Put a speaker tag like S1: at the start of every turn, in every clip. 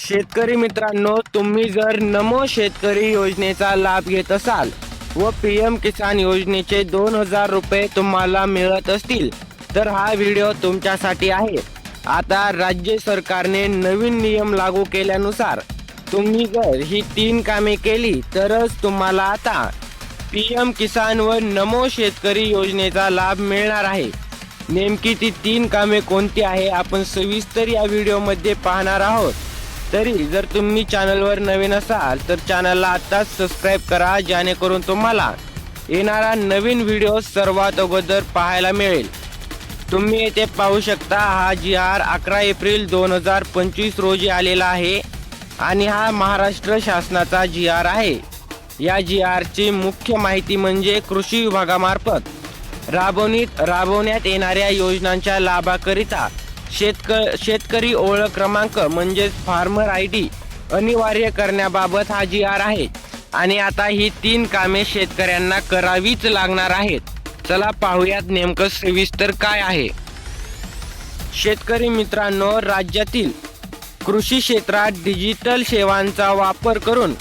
S1: शेतकरी मित्रांनो तुम्ही जर नमो शेतकरी योजनेचा लाभ घेत असाल व पी एम किसान योजनेचे दोन हजार रुपये तुम्हाला मिळत असतील तर हा व्हिडिओ तुमच्यासाठी आहे. आता राज्य सरकारने नवीन नियम लागू केल्यानुसार तुम्ही जर ही तीन कामे केली तरच तुम्हाला आता पी एम किसान व नमो शेतकरी योजनेचा लाभ मिळणार आहे. नेमकी ती तीन कामे कोणती आहे आपण सविस्तर या व्हिडिओमध्ये पाहणार आहोत. तरी जर तुम्ही चॅनलवर नवीन असाल तर चॅनलला आत्ताच सबस्क्राईब करा जेणेकरून तुम्हाला येणारा नवीन व्हिडिओ सर्वात अगोदर पाहायला मिळेल. तुम्ही येथे पाहू शकता हा जी आर अकरा एप्रिल दोन हजार पंचवीस रोजी आलेला आहे आणि हा महाराष्ट्र शासनाचा जी आर आहे. या जी आरची मुख्य माहिती म्हणजे कृषी विभागामार्फत राबवणीत राबवण्यात येणाऱ्या योजनांच्या लाभाकरिता शेतक शेतकरी ओळख क्रमांक म्हणजेच फार्मर आय डी अनिवार्य करण्याबाबत हा जी आर आहे. आणि आता ही तीन कामे शेतकऱ्यांना करावीच लागणार आहेत. चला पाहूयात नेमकं सविस्तर काय आहे. शेतकरी मित्रांनो राज्यातील कृषी क्षेत्रात डिजिटल सेवांचा वापर करून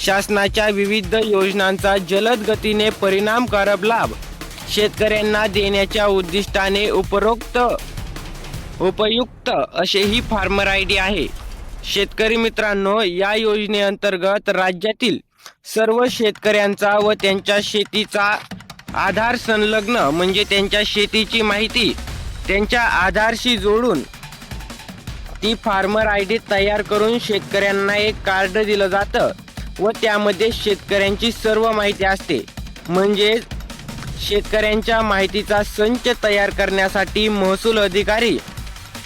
S1: शासनाच्या विविध योजनांचा जलद गतीने परिणामकारक लाभ शेतकऱ्यांना देण्याच्या उद्दिष्टाने उपरोक्त उपयुक्त असे ही फार्मर आय डी आहे. शेतकरी मित्रांनो या योजनेअंतर्गत राज्यातील सर्व शेतकऱ्यांचा व त्यांच्या शेतीचा आधार संलग्न म्हणजे त्यांच्या शेतीची माहिती त्यांच्या आधारशी जोडून ती फार्मर आय डी तयार करून शेतकऱ्यांना एक कार्ड दिलं जातं व त्यामध्ये शेतकऱ्यांची सर्व माहिती असते. म्हणजे शेतकऱ्यांच्या माहितीचा संच तयार करण्यासाठी महसूल अधिकारी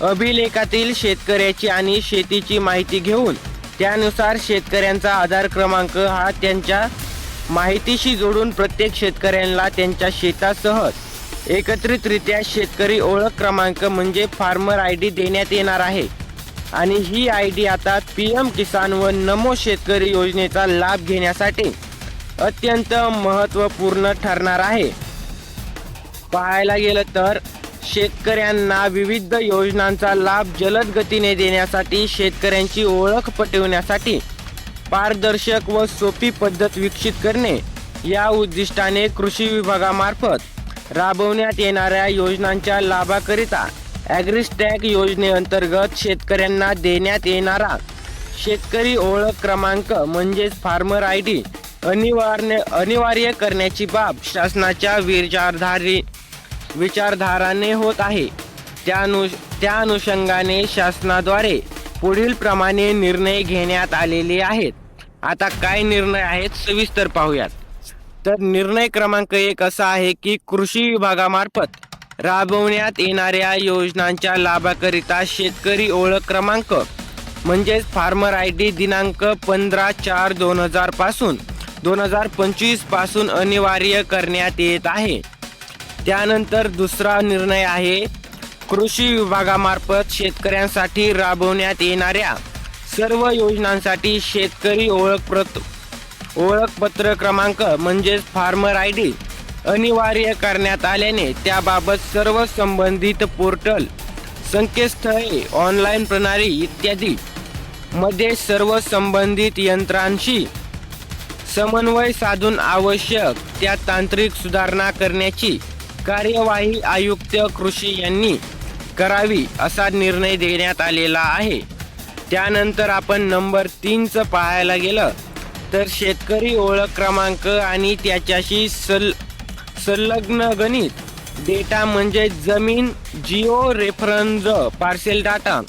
S1: अभिलेखातील शेतकऱ्याची आणि शेतीची माहिती घेऊन त्यानुसार शेतकऱ्यांचा आधार क्रमांक हा त्यांच्या माहितीशी जोडून प्रत्येक शेतकऱ्यांना त्यांच्या शेतासह एकत्रितरित्या शेतकरी ओळख क्रमांक म्हणजे फार्मर आय डी देण्यात येणार आहे. आणि ही आय डी आता पी एम किसान व नमो शेतकरी योजनेचा लाभ घेण्यासाठी अत्यंत महत्त्वपूर्ण ठरणार आहे. पाहायला गेलं तर शेतकऱ्यांना विविध योजनांचा लाभ जलद गतीने देण्यासाठी शेतकऱ्यांची ओळख पटवण्यासाठी पारदर्शक व सोपी पद्धत विकसित करणे या उद्दिष्टाने कृषी विभागामार्फत राबवण्यात येणाऱ्या योजनांच्या लाभाकरिता ॲग्रिस्टॅग योजनेअंतर्गत शेतकऱ्यांना देण्यात येणारा शेतकरी ओळख क्रमांक म्हणजेच फार्मर आय डी अनिवार्य अनिवार्य करण्याची बाब शासनाच्या विचारधारी विचारधाराने होत आहे. त्यानु त्या अनुषंगाने शासनाद्वारे पुढील प्रमाणे निर्णय घेण्यात आलेले आहेत. आता काय निर्णय आहेत सविस्तर पाहूयात. तर निर्णय क्रमांक एक असा आहे की कृषी विभागामार्फत राबवण्यात येणाऱ्या योजनांच्या लाभाकरिता शेतकरी ओळख क्रमांक म्हणजेच फार्मर आय डी दिनांक पंधरा चार दोन हजारपासून दोन हजार पंचवीसपासून अनिवार्य करण्यात येत आहे. त्यानंतर दुसरा निर्णय आहे कृषी विभागामार्फत शेतकऱ्यांसाठी राबवण्यात येणाऱ्या सर्व योजनांसाठी शेतकरी ओळखप्रत ओळखपत्र क्रमांक म्हणजेच फार्मर आय डी अनिवार्य करण्यात आल्याने त्याबाबत सर्व संबंधित पोर्टल संकेतस्थळे ऑनलाईन प्रणाली इत्यादी मध्ये सर्व संबंधित यंत्रांशी समन्वय साधून आवश्यक त्या तांत्रिक सुधारणा करण्याची कार्यवाही आयुक्त कृषी यांनी करावी असा निर्णय देण्यात आलेला आहे. त्यानंतर आपण नंबर तीनचं पाहायला गेलं तर शेतकरी ओळख क्रमांक आणि त्याच्याशी सल संलग्न गणित डेटा म्हणजे जमीन जिओ रेफरन्स पार्सेल डाटा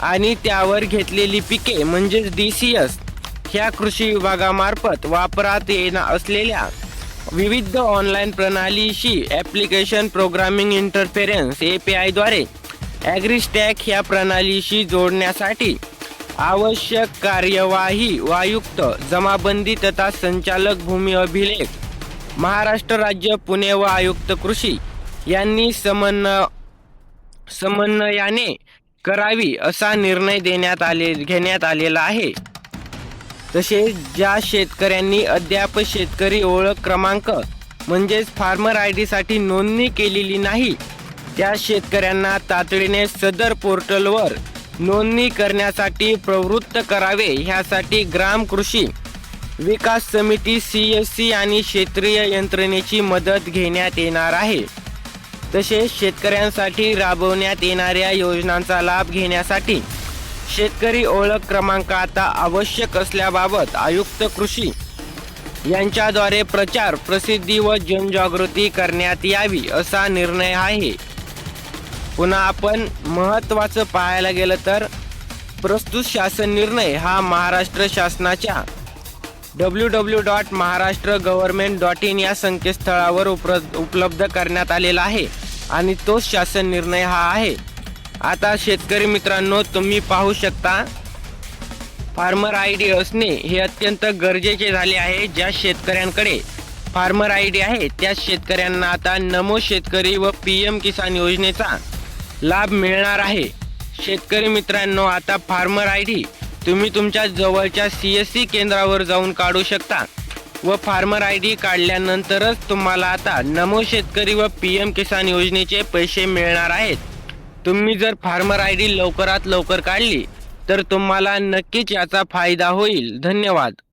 S1: आणि त्यावर घेतलेली पिके म्हणजेच डी सी एस ह्या कृषी विभागामार्फत वापरात येणार असलेल्या विविध ऑनलाईन प्रणालीशी application programming interference A P आयद्वारे ॲग्रिस्टॅक ह्या प्रणालीशी जोडण्यासाठी आवश्यक कार्यवाही वायुक्त जमाबंदी तथा संचालक भूमी अभिलेख महाराष्ट्र राज्य पुणे व आयुक्त कृषी यांनी समन्वय समन्वयाने करावी असा निर्णय देण्यात आले घेण्यात आलेला आहे. तसेच ज्या शेतकऱ्यांनी अद्याप शेतकरी ओळख क्रमांक म्हणजेच फार्मर आय डीसाठी नोंदणी केलेली नाही त्या शेतकऱ्यांना तातडीने सदर पोर्टलवर नोंदणी करण्यासाठी प्रवृत्त करावे. ह्यासाठी ग्राम कृषी विकास समिती सी एस सी आणि क्षेत्रीय यंत्रणेची मदत घेण्यात येणार आहे. तसेच शेतकऱ्यांसाठी राबवण्यात येणाऱ्या योजनांचा लाभ घेण्यासाठी शेतकरी ओळख क्रमांक आता आवश्यक असल्याबाबत आयुक्त कृषी यांच्याद्वारे प्रचार प्रसिद्धी व जनजागृती करण्यात यावी असा निर्णय आहे. पुन्हा आपण महत्त्वाचं पाहायला गेलं तर प्रस्तुत शासन निर्णय हा महाराष्ट्र शासनाच्या W W dot Maharashtra government dot in या संकेतस्थळावर उपलब्ध करण्यात आलेला आहे आणि तोच शासन निर्णय हा आहे. आता शेतकरी मित्रांनो तुम्ही पाहू शकता फार्मर आय डी असणे हे अत्यंत गरजेचे झाले आहे ज्या शेतकऱ्यांकडे फार्मर आय डी आहे. त्या शेतकऱ्यांना आता नमो शेतकरी व पी एम किसान योजनेचा लाभ मिळणार आहे. शेतकरी मित्रांनो आता फार्मर आय डी तुम्ही तुमच्या जवळच्या सी एस सी केंद्रावर जाऊन काढू शकता व फार्मर आय डी काढल्यानंतरच तुम्हाला आता नमो शेतकरी व पी एम किसान योजनेचे पैसे मिळणार आहेत. तुम्ही जर फार्मर आय डी लवकरात लवकर काढली तर तुम्हाला नक्कीच याचा फायदा होईल. धन्यवाद.